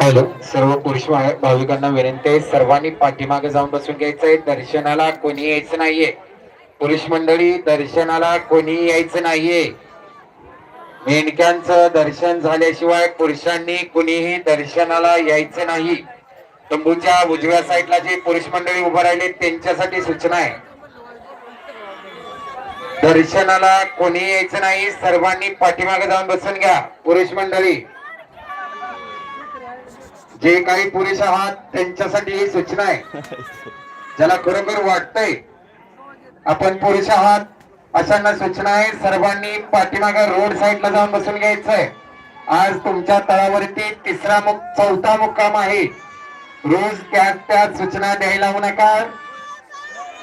Hello सर्व पुरुष भाविकांना विनंती आहे सर्वांनी पाठीमागे जाऊन बसून घ्यायचं आहे. दर्शनाला कोणी यायचं नाहीये. पुरुष मंडळी दर्शनाला कोणी यायचं नाहीये. मेंढक्यांचं दर्शन झाल्याशिवाय पुरुषांनी कुणीही दर्शनाला यायचं नाही. तंबूच्या उजव्या साईडला जे पुरुष मंडळी उभं राहिले त्यांच्यासाठी सूचना आहे. दर्शनाला कोणी यायचं नाही सर्वांनी पाठीमागे जाऊन बसून घ्या पुरुष मंडळी. जे काही पुरुष आहात त्यांच्यासाठी ही सूचना आहे. ज्याला खरोखर वाटतंय आपण पुरुष आहात अशांना सूचना आहे सर्वांनी पाठीमागे रोड साईडला जाऊन बसून घ्यायचंय. आज तुमच्या तळावरती तिसरा मुक चौथा मुक्काम आहे. रोज त्यात त्यात सूचना द्यायला लावू नका.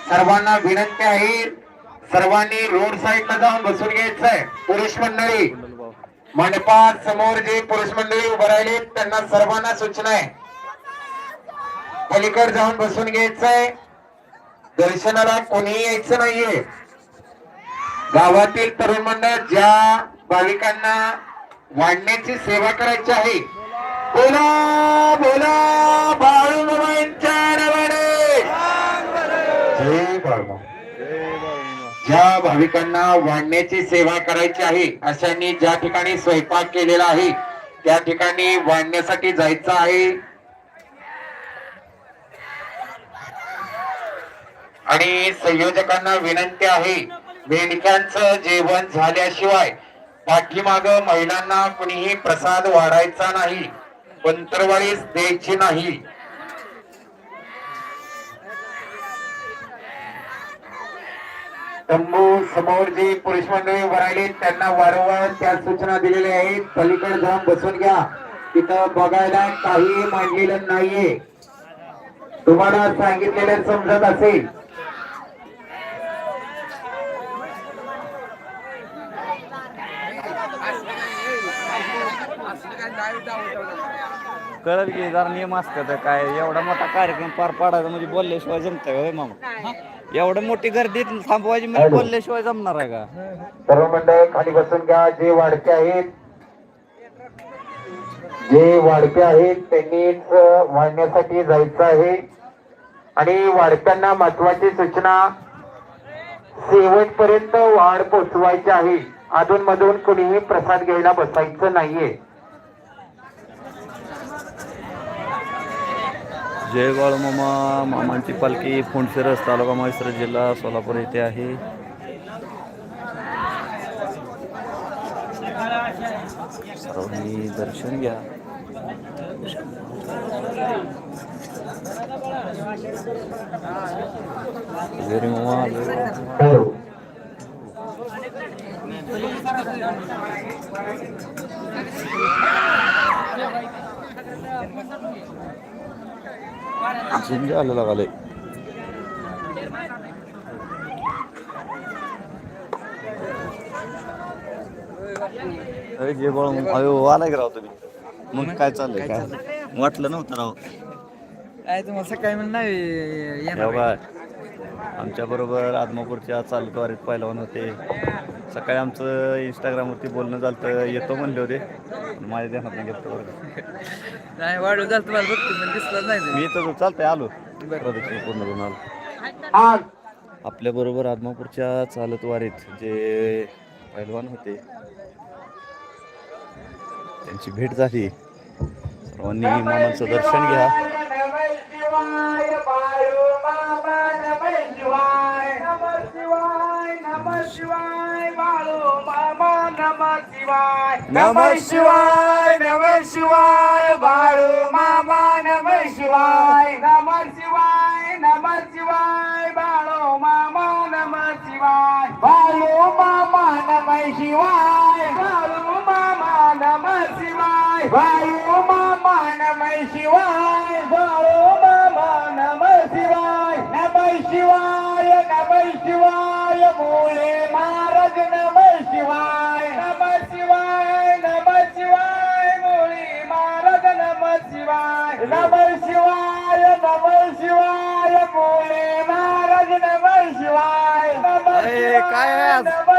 सर्वांना विनंती आहे सर्वांनी रोड साईडला जाऊन बसून घ्यायचंय. पुरुष मंडळी मंडपात समोर जे पुरुष मंडळी उभं राहिले त्यांना सर्वांना सूचना आहे. पलीकड जाऊन बसून घ्यायचंय. दर्शनाला कोणीही यायचं नाहीये. गावातील तरुण मंडळ ज्या भाविकांना वाढण्याची सेवा करायची आहे बोला बोला बाळूमामांच्या नावाने. जय बाळू ज्या भाविकांना वाढण्याची सेवा करायची आहे अशांनी ज्या ठिकाणी स्वयंपाक केलेला आहे त्या ठिकाणी वाढण्यासाठी जायचं आहे. आणि संयोजकांना विनंती आहे मेंढक्यांचं जेवण झाल्याशिवाय पाठीमाग महिलांना कुणीही प्रसाद वाढायचा नाही पंतरवाळीच द्यायची नाही. तंबू समोर जे पुरुष मंडळी उभं राहिले त्यांना वारंवार त्या सूचना दिलेल्या आहेत. पलीकडे जाऊन बसून घ्या. तिथं बघायला काही मांडलेलं नाहीये. तुम्हाला सांगितलेलं समजत असेल. कळल की जरा नियम असतात काय एवढा मोठा कार्यक्रम पार पाडायचा म्हणजे बोलल्याशिवाय जमत होय मामा? एवढं मोठी गर्दी थांबवायची म्हणजे बोलल्याशिवाय जमणार आहे का? सर्व मंडळ खाली बसून घ्या जे वाढते आहेत. जे वाढते आहेत त्यांनीच वाढण्यासाठी जायचं आहे. आणि वाढत्यांना महत्वाची सूचना शेवटपर्यंत वाढ पोचवायची आहे. अधून मधून कुणीही प्रसाद घ्यायला बसायचं नाहीये. जय मामा. मामांची पालखी फोंडशिरस तालुका म्हैसर जिल्हा सोलापूर येथे आहे. सर्वांनी दर्शन घ्या. जय मामा. झिंज आलं लागले अरे जे बळ अयो आला की राव तुम्ही? मग काय चाललंय? काय? वाटलं नव्हतं राव. काय तुम्हाला सकाळी म्हणून नाही येणार आमच्या बरोबर आदमापूरच्या चालकवारीत पहिलवान होते. सकाळी आमचं इंस्टाग्रामवरती बोलणं झालं येतो म्हणले होते. माझ्या ध्यानात नाही घेतलं बरं. नाही वाढू झालं तुम्हाला बघतो पण दिसलं नाही मी तर चालतंय आलो. प्रदक्षिणा पूर्ण करून आलो. आपल्या बरोबर आदमापूरच्या चालत वारीत जे पैलवान होते त्यांची भेट झाली. सर्वांनी मामांचं दर्शन घ्या. नम शिवाय नम शिवाय. बाळू मामा नम शिवाय. नम शिवाय नम शिवाय बाळू मामा नम शिवाय. बाळू मामा नम शिवाय. बाळू मामा नम शिवाय. बाळू मामा नम शिवाय. काय आहे